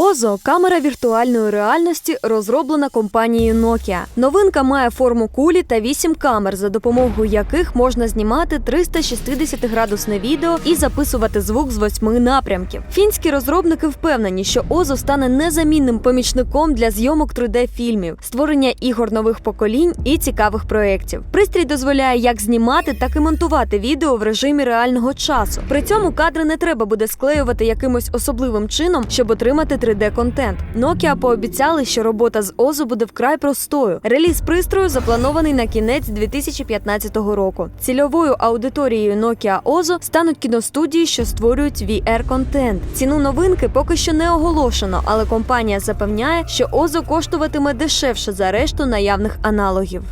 Озо камера віртуальної реальності розроблена компанією Nokia. Новинка має форму кулі та 8 камер, за допомогою яких можна знімати 360-градусне відео і записувати звук з восьми напрямків. Фінські розробники впевнені, що Озо стане незамінним помічником для зйомок 3D-фільмів, створення ігор нових поколінь і цікавих проєктів. Пристрій дозволяє як знімати, так і монтувати відео в режимі реального часу. При цьому кадри не треба буде склеювати якимось особливим чином, щоб отримати 3D-контент. Nokia пообіцяли, що робота з Озо буде вкрай простою. Реліз пристрою запланований на кінець 2015 року. Цільовою аудиторією Nokia Озо стануть кіностудії, що створюють VR-контент. Ціну новинки поки що не оголошено, але компанія запевняє, що Озо коштуватиме дешевше за решту наявних аналогів.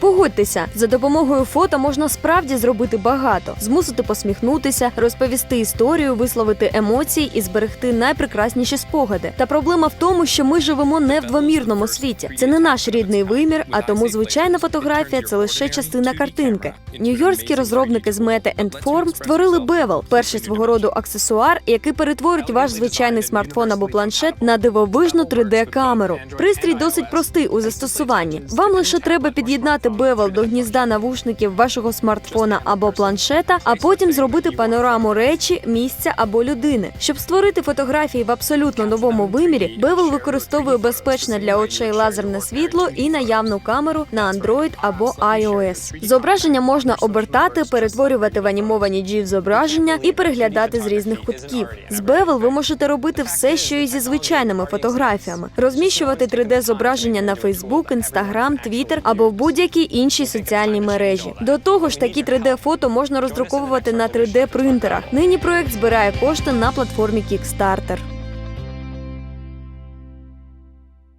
Погодьтеся, за допомогою фото можна справді зробити багато: змусити посміхнутися, розповісти історію, висловити емоції і зберегти найпрекрасніші спогади. Та проблема в тому, що ми живемо не в двомірному світі. Це не наш рідний вимір, а тому звичайна фотографія це лише частина картинки. Нью-Йоркські розробники з Meta and Form створили Bevel – перший свого роду аксесуар, який перетворить ваш звичайний смартфон або планшет на дивовижну 3D-камеру. Пристрій досить простий у застосуванні. Вам лише треба під'єднати Bevel до гнізда навушників вашого смартфона або планшета, а потім зробити панораму речі, місця або людини. Щоб створити фотографії в абсолютно новому вимірі, Bevel використовує безпечне для очей лазерне світло і наявну камеру на Android або iOS. Зображення можна обертати, перетворювати в анімовані GIF зображення і переглядати з різних кутків. З Bevel ви можете робити все, що і зі звичайними фотографіями, розміщувати 3D зображення на Facebook, Instagram, Twitter або в будь-якій соціальні соціальній мережі. До того ж, такі 3D-фото можна роздруковувати на 3D принтерах. Нині проект збирає кошти на платформі Kickstarter.